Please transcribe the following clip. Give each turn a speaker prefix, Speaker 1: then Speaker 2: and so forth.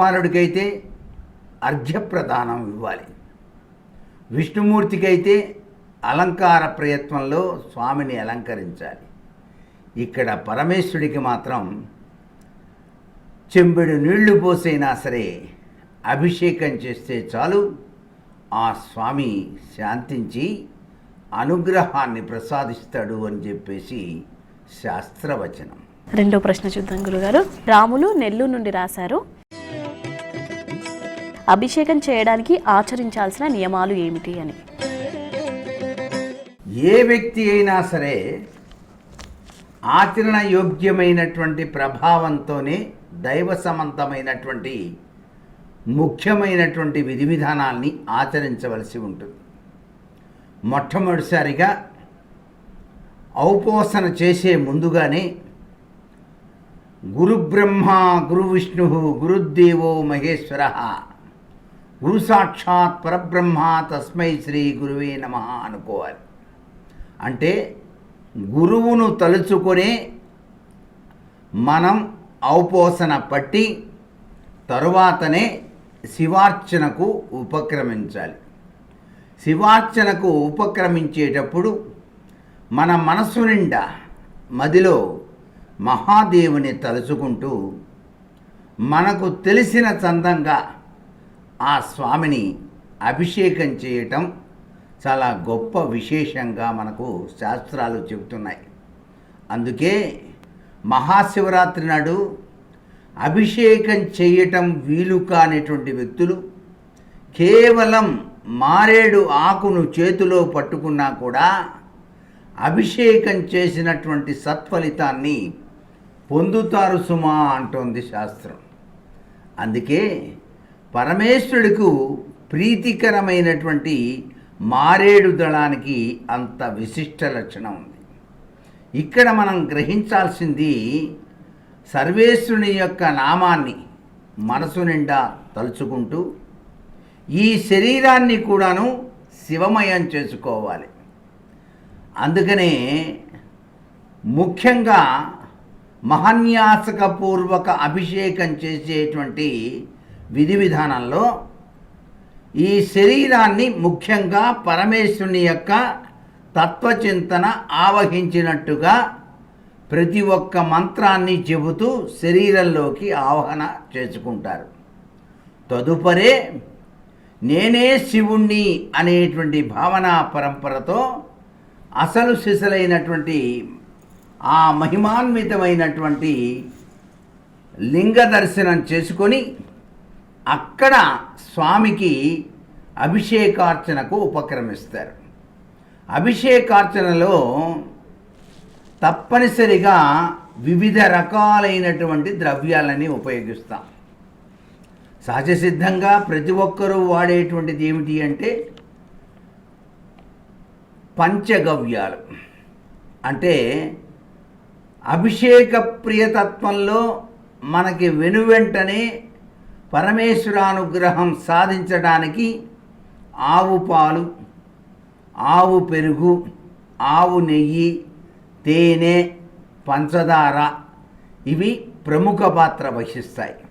Speaker 1: భగవానుడికైతే అర్ఘ్యప్రదానం ఇవ్వాలి విష్ణుమూర్తికైతే అలంకార ప్రయత్నంలో స్వామిని అలంకరించాలి ఇక్కడ పరమేశ్వరుడికి మాత్రం చెంబెడు నీళ్లు పోసైనా సరే అభిషేకం చేస్తే చాలు ఆ స్వామి శాంతించి అనుగ్రహాన్ని ప్రసాదిస్తాడు అని చెప్పేసి శాస్త్రవచనం
Speaker 2: రెండో ప్రశ్న చూద్దాం గురుగారు రాములు నెల్లూరు నుండి రాశారు అభిషేకం చేయడానికి ఆచరించాల్సిన నియమాలు ఏమిటి అని
Speaker 1: ఏ వ్యక్తి అయినా సరే ఆచరణ యోగ్యమైనటువంటి ప్రభావంతోనే దైవ సమంతమైనటువంటి ముఖ్యమైనటువంటి విధి విధానాల్ని ఆచరించవలసి ఉంటుంది మొట్టమొదటిసారిగా ఔపోసన చేసే ముందుగానే గురుబ్రహ్మ గురు విష్ణు గురుదేవో మహేశ్వర గురు సాక్షాత్ పరబ్రహ్మ తస్మై శ్రీ గురువే నమ అనుకోవాలి అంటే గురువును తలుచుకొని మనం ఔపోసన పట్టి తరువాతనే శివార్చనకు ఉపక్రమించాలి శివార్చనకు ఉపక్రమించేటప్పుడు మన మనస్సు నిండా మదిలో మహాదేవుని తలుచుకుంటూ మనకు తెలిసిన చందంగా ఆ స్వామిని అభిషేకం చేయటం చాలా గొప్ప విశేషంగా మనకు శాస్త్రాలు చెబుతున్నాయి అందుకే మహాశివరాత్రి నాడు అభిషేకం చేయటం వీలు కానిటువంటి వ్యక్తులు కేవలం మారేడు ఆకును చేతిలో పట్టుకున్నా కూడా అభిషేకం చేసినటువంటి సత్ఫలితాన్ని పొందుతారు సుమా అంటోంది శాస్త్రం అందుకే పరమేశ్వరుడికు ప్రీతికరమైనటువంటి మారేడు దళానికి అంత విశిష్ట లక్షణం ఉంది ఇక్కడ మనం గ్రహించాల్సింది సర్వేశ్వరుని యొక్క నామాన్ని మనసు నిండా తలుచుకుంటూ ఈ శరీరాన్ని కూడాను శివమయం చేసుకోవాలి అందుకనే ముఖ్యంగా మహన్యాసకపూర్వక అభిషేకం చేసేటువంటి విధి విధానంలో ఈ శరీరాన్ని ముఖ్యంగా పరమేశ్వరుని యొక్క తత్వచింతన ఆవహించినట్టుగా ప్రతి ఒక్క మంత్రాన్ని చెబుతూ శరీరంలోకి ఆవహన చేసుకుంటారు తదుపరే నేనే శివుణ్ణి అనేటువంటి భావనా పరంపరతో అసలు శిశలైనటువంటి ఆ మహిమాన్వితమైనటువంటి లింగ దర్శనం చేసుకొని అక్కడ స్వామికి అభిషేకార్చనకు ఉపక్రమిస్తారు అభిషేకార్చనలో తప్పనిసరిగా వివిధ రకాలైనటువంటి ద్రవ్యాలని ఉపయోగిస్తాం సహజ సిద్ధంగా ప్రతి ఒక్కరూ వాడేటువంటిది ఏమిటి అంటే పంచగవ్యాలు అంటే అభిషేక ప్రియతత్వంలో మనకి వెనువెంటనే పరమేశ్వరానుగ్రహం సాధించడానికి ఆవు పాలు ఆవు పెరుగు ఆవు నెయ్యి తేనె పంచదార ఇవి ప్రముఖ పాత్ర వహిస్తాయి